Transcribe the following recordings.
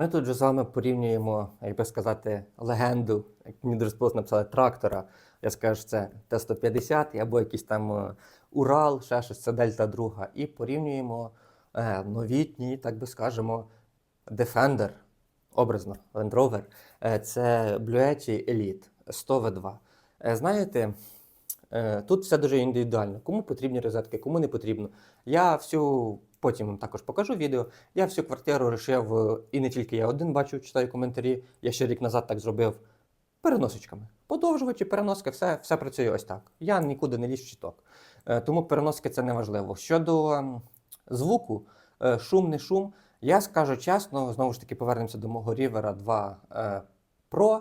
Ми тут же з вами порівнюємо, як би сказати, легенду, як мені дуже написали трактора. Я скажу, це Т-150 або якийсь там е, Урал, ще щось, це Дельта Друга. І порівнюємо е, новітній, так би скажемо, Defender, образно, Land Rover. Е, це Bluetti Elite 100 V2. Е, знаєте, Тут все дуже індивідуально. Кому потрібні розетки, кому не потрібно. Я всю, потім вам також покажу відео. Я всю квартиру вирішив, е, і не тільки я один бачу, читаю коментарі. Я ще рік назад так зробив переносочками. Подовжувачі, переноски, все, все працює ось так. Я нікуди не лізь в щиток. Е, Тому переноски це не важливо. Щодо звуку, е, шум, не шум, я скажу чесно, знову ж таки, повернемося до мого Рівера 2 е, Pro.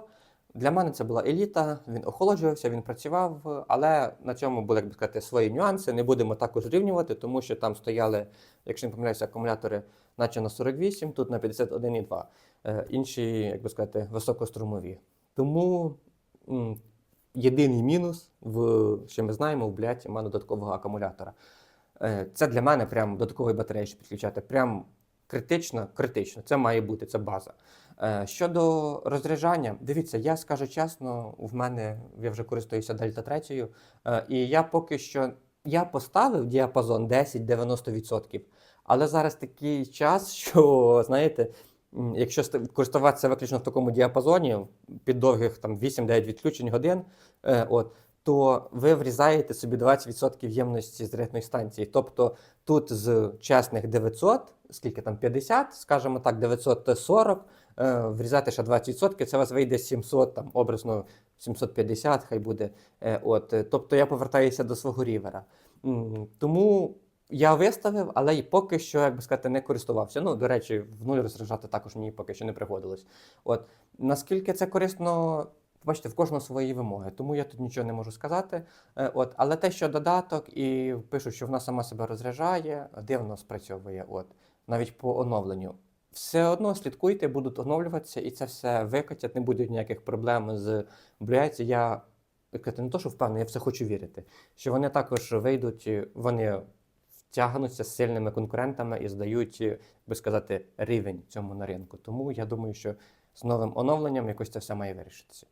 Для мене це була еліта, він охолоджувався, він працював, але на цьому були, як би сказати, свої нюанси. Не будемо також рівнювати, тому що там стояли, якщо не помиляюся, акумулятори, наче на 48, тут на 51,2. Е, інші, як би сказати, високострумові. Тому єдиний мінус, в, що ми знаємо, в бляті має додаткового акумулятора. Е, Це для мене прям додаткової батареї, щоб підключати. Прям критично, критично. Це має бути, це база. Е, Щодо розряджання, дивіться, я скажу чесно, в мене я вже користуюся Дельта 3, е, і я поки що я поставив діапазон 10-90%, але зараз такий час, що знаєте, якщо користуватися виключно в такому діапазоні, під довгих там 8-9 відключень годин, е, от, то ви врізаєте собі 20% ємності зарядної станції. Тобто тут з чесних 900, скільки там 50, скажімо так, 940, е, врізати ще 20%, це у вас вийде 700, там образно 750, хай буде. Е, От, тобто я повертаюся до свого рівера. Тому я виставив, але й поки що, як би сказати, не користувався. Ну, до речі, в нуль розряджати також мені поки що не пригодилось. От наскільки це корисно, бачите, в кожного свої вимоги, тому я тут нічого не можу сказати. Е, От, але те, що додаток, і пишуть, що вона сама себе розряджає, дивно спрацьовує. От, навіть по оновленню. Все одно слідкуйте, будуть оновлюватися, і це все викатять, не буде ніяких проблем з Bluetooth. Я не то, що впевнений, я все хочу вірити, що вони також вийдуть, вони втягнуться з сильними конкурентами і здають, би сказати, рівень цьому на ринку. Тому я думаю, що з новим оновленням якось це все має вирішитися.